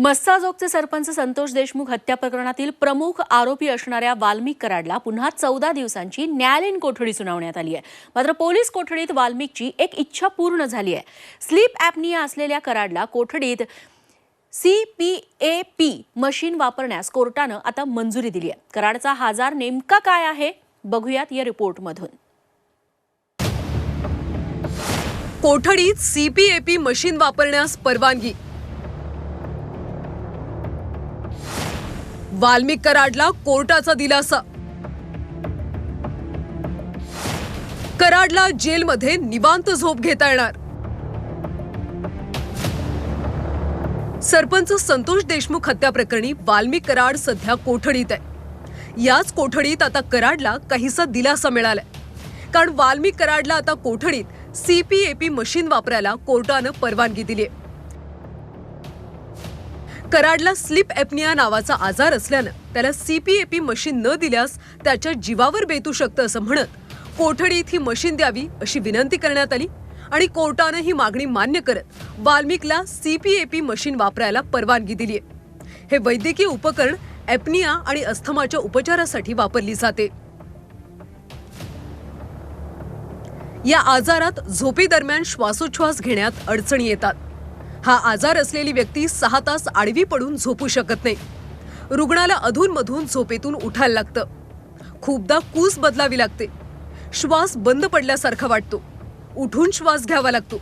मस्साजोगचे सरपंच संतोष देशमुख हत्या प्रकरणातील प्रमुख आरोपी असणाऱ्या वाल्मिक कराडला पुन्हा चौदा दिवसांची न्यायालयीन कोठडी सुनावण्यात आली आहे. मात्र पोलीस कोठडीत वाल्मिकची एक इच्छा पूर्ण झाली आहे. स्लीप ॲपनिया असलेल्या कराडला कोठडीत C P A P machine वापरण्यास कोर्टानं आता मंजुरी दिली आहे. कराडचा हजार नेमका काय आहे? बघूयात या रिपोर्टमधून. कोठडीत सीपीएपी मशीन वापरण्यास परवानगी वाल्मिक कराडला कोर्टाचा दिलासा. कराडला जेलमध्ये निवांत झोप घेता येणार. सरपंच संतोष देशमुख हत्या प्रकरणी वाल्मिक कराड सध्या कोठडीत आहे. याच कोठडीत आता कराडला काहीसा दिलासा मिळालाय. कारण वाल्मिक कराडला आता कोठडीत सीपीएपी मशीन वापरायला कोर्टानं परवानगी दिली आहे कराडला स्लिप एपनिया नावाचा आजार असल्यानं त्याला सीपीएपी मशीन न दिल्यास त्याच्या जीवावर बेतू शकतं असं म्हणत कोठडीत ही मशीन द्यावी अशी विनंती करण्यात आली आणि कोर्टानं ही मागणी मान्य करत वाल्मिकला सीपीएपी मशीन वापरायला परवानगी दिली आहे. हे वैद्यकीय उपकरण एपनिया आणि अस्थमाच्या उपचारासाठी वापरली जाते. या आजारात झोपेदरम्यान श्वासोच्छ्वास घेण्यात अडचणी येतात. हा आजार असलेली व्यक्ती सहा तास आडवी पडून झोपू शकत नाही. रुग्णाला अधूनमधून झोपेतून उठायला लागतं. खूपदा कूस बदलावी लागते. श्वास बंद पडल्यासारखा वाटतो. उठून श्वास घ्यावा लागतो.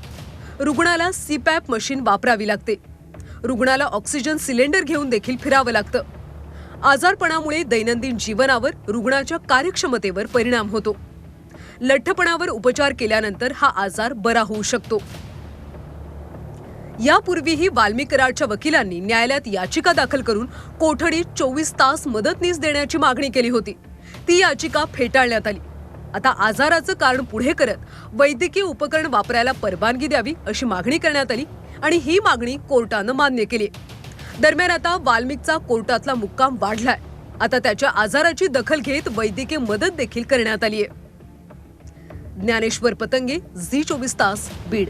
रुग्णाला सीपॅप मशीन वापरावी लागते. रुग्णाला ऑक्सिजन सिलेंडर घेऊन देखील फिरावं लागतं. आजारपणामुळे दैनंदिन जीवनावर रुग्णाच्या कार्यक्षमतेवर परिणाम होतो. लठ्ठपणावर उपचार केल्यानंतर हा आजार बरा होऊ शकतो. यापूर्वीही वाल्मिक कराडच्या वकिलांनी न्यायालयात याचिका दाखल करून कोठडीत चोवीस तास मदतनीस देण्याची मागणी केली होती. ती याचिका फेटाळण्यात आली. आता आजाराचं कारण पुढे करत वैद्यकीय उपकरण वापरायला परवानगी द्यावी अशी मागणी करण्यात आली आणि ही मागणी कोर्टानं मान्य केली. दरम्यान आता वाल्मिकचा कोर्टातला मुक्काम वाढलाय. आता त्याच्या आजाराची दखल घेत वैद्यकीय मदत देखील करण्यात आली आहे ज्ञानेश्वर पतंगे झी चोवीस तास बीड.